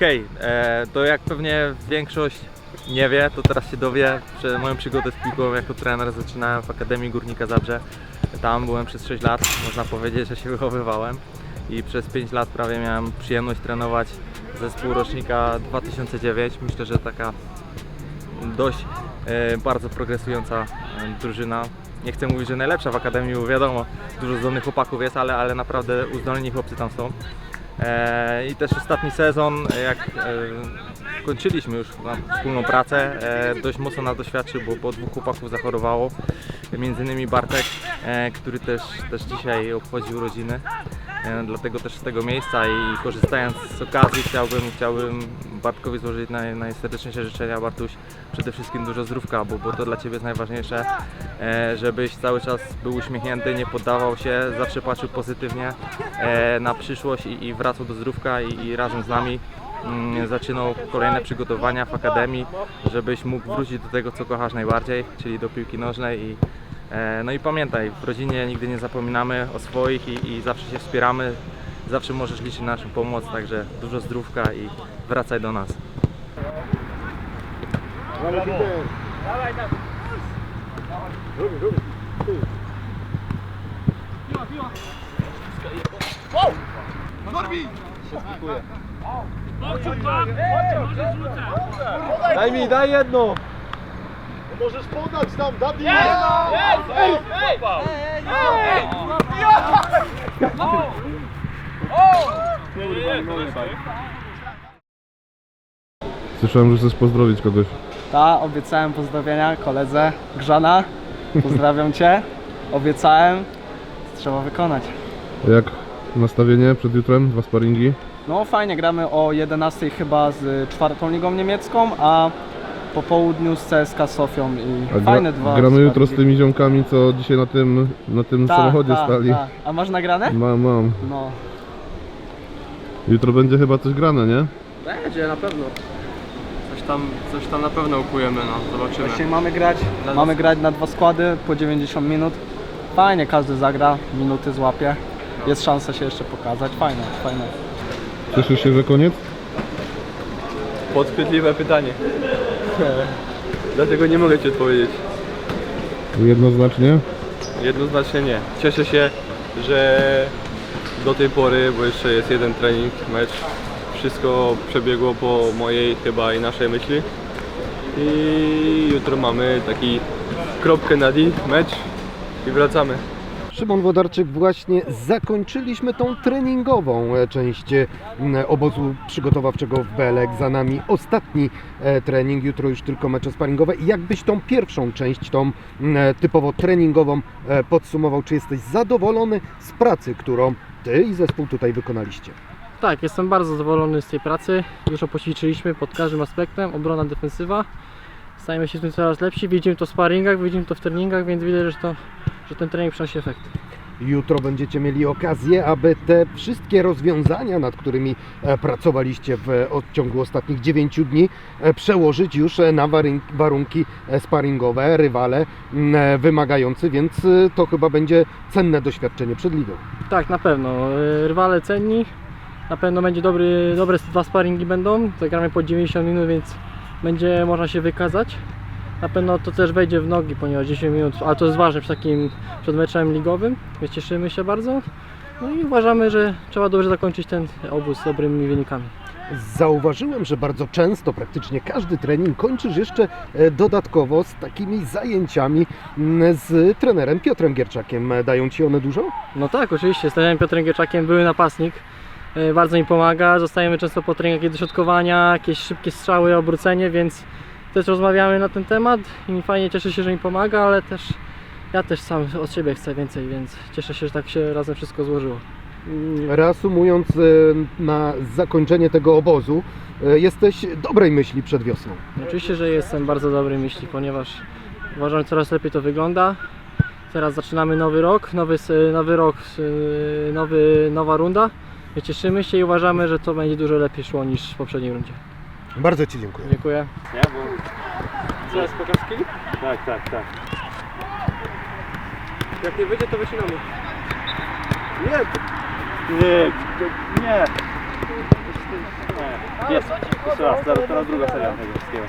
Okej, e, to jak pewnie większość nie wie, to teraz się dowie, że moją przygodę z piłką jako trener zaczynałem w Akademii Górnika Zabrze. Tam byłem przez 6 lat, można powiedzieć, że się wychowywałem i przez 5 lat prawie miałem przyjemność trenować zespół rocznika 2009. Myślę, że taka dość e, bardzo progresująca e, drużyna. Nie chcę mówić, że najlepsza w Akademii, bo wiadomo, dużo zdolnych chłopaków jest, ale, ale naprawdę uzdolnieni chłopcy tam są. E, I też ostatni sezon, jak e, kończyliśmy już wspólną pracę, e, dość mocno nas doświadczył, bo, bo dwóch chłopaków zachorowało, między innymi Bartek, który też, też dzisiaj obchodzi urodziny. Dlatego też z tego miejsca i korzystając z okazji chciałbym, chciałbym Bartkowi złożyć naj, najserdeczniejsze życzenia. Bartuś, przede wszystkim dużo zdrówka, bo, bo to dla Ciebie jest najważniejsze, e, żebyś cały czas był uśmiechnięty, nie poddawał się, zawsze patrzył pozytywnie e, na przyszłość i, i wracał do zdrówka i, i razem z nami mm, zaczynał kolejne przygotowania w Akademii, żebyś mógł wrócić do tego, co kochasz najbardziej, czyli do piłki nożnej i No i pamiętaj, w rodzinie nigdy nie zapominamy o swoich i, i zawsze się wspieramy. Zawsze możesz liczyć na naszą pomoc, także dużo zdrówka i wracaj do nas. Daj mi, daj jedno! Możesz podać tam, Dadi! Słyszałem, że chcesz pozdrowić kogoś. Ta, obiecałem pozdrowienia koledze Grzana. Pozdrawiam Cię. Obiecałem. Trzeba wykonać. Jak nastawienie przed jutrem? Dwa sparingi? No fajnie, gramy o 11 chyba z czwartą ligą niemiecką, a po południu z CSK Sofią i A fajne dwa. gramy jutro z tymi ziomkami, co dzisiaj na tym, na tym Ta, samochodzie ta, stali. ta. A masz nagrane? Mam, mam. No. Jutro będzie chyba coś grane, nie? Będzie na pewno. Coś tam, coś tam na pewno ukujemy, no zobaczymy. Właśnie mamy grać, Na mamy dwa- grać na dwa składy po 90 minut. Fajnie, każdy zagra, minuty złapie. Jest szansa się jeszcze pokazać. Fajne, fajne. Cieszysz się, że koniec? Podchwytliwe pytanie. Dlatego nie mogę Ci odpowiedzieć. Jednoznacznie. Jednoznacznie nie. Cieszę się, że do tej pory, bo jeszcze jest jeden trening, mecz, wszystko przebiegło po mojej chyba i naszej myśli. I jutro mamy taki kropkę na D, mecz i wracamy. Szymon Wodarczyk, właśnie zakończyliśmy tą treningową e, część e, obozu przygotowawczego w Belek. Za nami ostatni e, trening, jutro już tylko mecze sparingowe. Jakbyś tą pierwszą część, tą typowo treningową podsumował? Czy jesteś zadowolony z pracy, którą Ty i zespół tutaj wykonaliście? Tak, jestem bardzo zadowolony z tej pracy. Dużo poćwiczyliśmy pod każdym aspektem, obrona, defensywa. Stajemy się w tym coraz lepsi, widzimy to w sparingach, widzimy to w treningach, więc widać, że, to, że ten trening przynosi efekty. Jutro będziecie mieli okazję, aby te wszystkie rozwiązania, nad którymi e, pracowaliście w e, odciągu ostatnich 9 dni, e, przełożyć już na warunki sparingowe, rywale m, e, wymagający, więc to chyba będzie cenne doświadczenie przed ligą. Tak, na pewno. Rywale cenni, na pewno będzie dobry, dobre dwa sparingi będą. Zagramy po 90 minut, więc będzie można się wykazać. Na pewno to też wejdzie w nogi, ponieważ 10 minut, ale to jest ważne przed takim przed meczem ligowym, więc cieszymy się bardzo. No i uważamy, że trzeba dobrze zakończyć ten obóz z dobrymi wynikami. Zauważyłem, że bardzo często, praktycznie każdy trening kończysz jeszcze e, dodatkowo z takimi zajęciami m, z trenerem Piotrem Gierczakiem. Dają Ci one dużo? No tak, oczywiście. Z trenerem Piotrem Gieczakiem były napastnik. E, Bardzo mi pomaga. Zostajemy często po treningach jakieś dośrodkowania, jakieś szybkie strzały, obrócenie, więc też rozmawiamy na ten temat i mi fajnie cieszę się, że mi pomaga, ale też ja też sam od siebie chcę więcej, więc cieszę się, że tak się razem wszystko złożyło. Mm, Reasumując e, na zakończenie tego obozu, e, jesteś dobrej myśli przed wiosną. Oczywiście, że jestem bardzo dobrej myśli, ponieważ uważam, że coraz lepiej to wygląda. Teraz zaczynamy nowy rok, nowy, nowy rok, nowy, nowa runda. My cieszymy się i uważamy, że to będzie dużo lepiej szło niż w poprzedniej rundzie. Bardzo Ci dziękuję. Dziękuję. Co jest? Tak, tak, tak. Jak nie wyjdzie, to wycinamy. Nie! Nie! Nie! Jest, jeszcze raz, teraz, teraz druga seria tego wszystkiego.